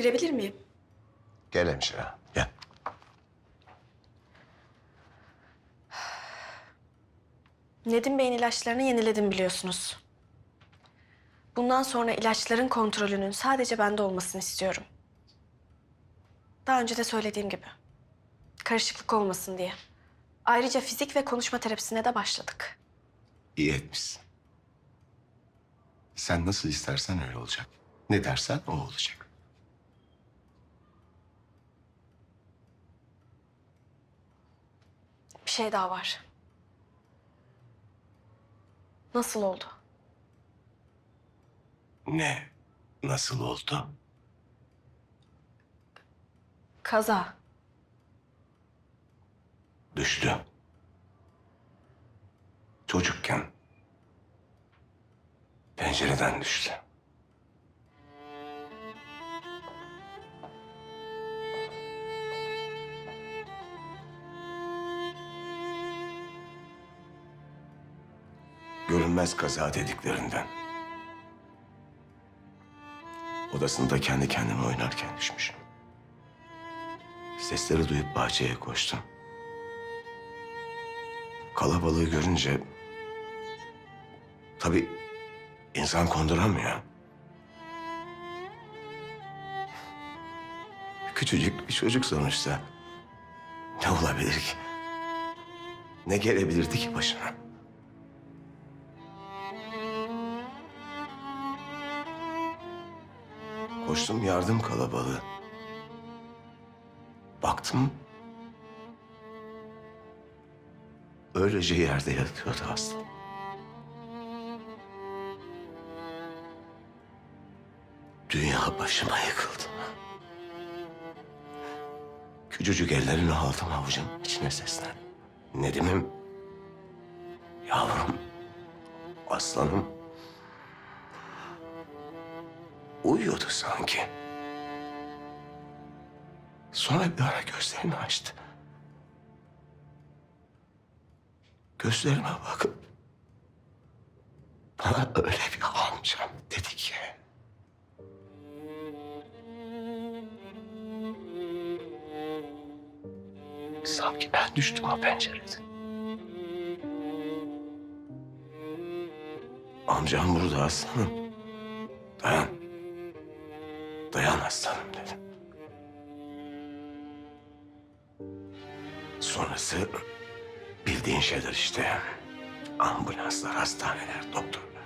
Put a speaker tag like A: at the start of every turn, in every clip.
A: Girebilir miyim?
B: Gel hemşire. Gel.
A: Nedim Bey'in ilaçlarını yeniledim biliyorsunuz. Bundan sonra ilaçların kontrolünün sadece bende olmasını istiyorum. Daha önce de söylediğim gibi. Karışıklık olmasın diye. Ayrıca fizik ve konuşma terapisine de başladık.
B: İyi etmişsin. Sen nasıl istersen öyle olacak. Ne dersen o olacak.
A: Bir şey daha var. Nasıl oldu?
B: Ne? Nasıl oldu?
A: Kaza.
B: Düştü. Çocukken. Pencereden düştü. Görünmez kaza dediklerinden. Odasında kendi kendine oynarken düşmüş. Sesleri duyup bahçeye koştum. Kalabalığı görünce... Tabii insan konduramıyor. Küçücük bir çocuk sonuçta. Ne olabilir ki? Ne gelebilirdi ki başına? Koştum yardım kalabalığı. Baktım Öylece yerde yatıyordu hasta. Dünya başıma yıkıldı. Küçücük ellerini aldım avucumun içine seslen. Nedim'im, yavrum, aslanım. Uyuyordu sanki. Sonra bir ara gözlerini açtı. Gözlerime bakıp bana öyle bir amcam dedi ki. Sanki ben düştüm o pencereden. Amcam burada aslanım. Dayan. Dayan aslanım dedim. Sonrası Bildiğin şeyler işte. Ambulanslar, hastaneler, doktorlar.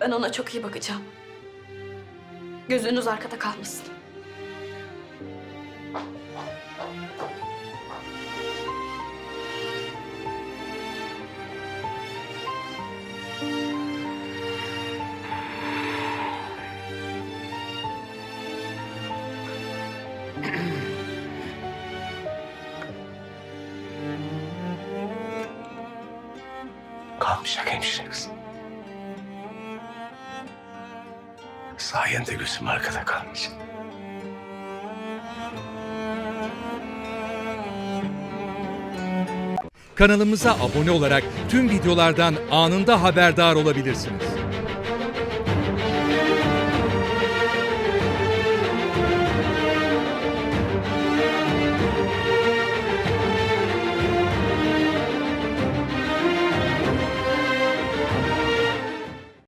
A: Ben ona çok iyi bakacağım. Gözünüz arkada kalmasın.
B: Kalmayacak hemşire kızım. Sayende gözüm arkada kalmayacak.
C: Kanalımıza abone olarak tüm videolardan anında haberdar olabilirsiniz.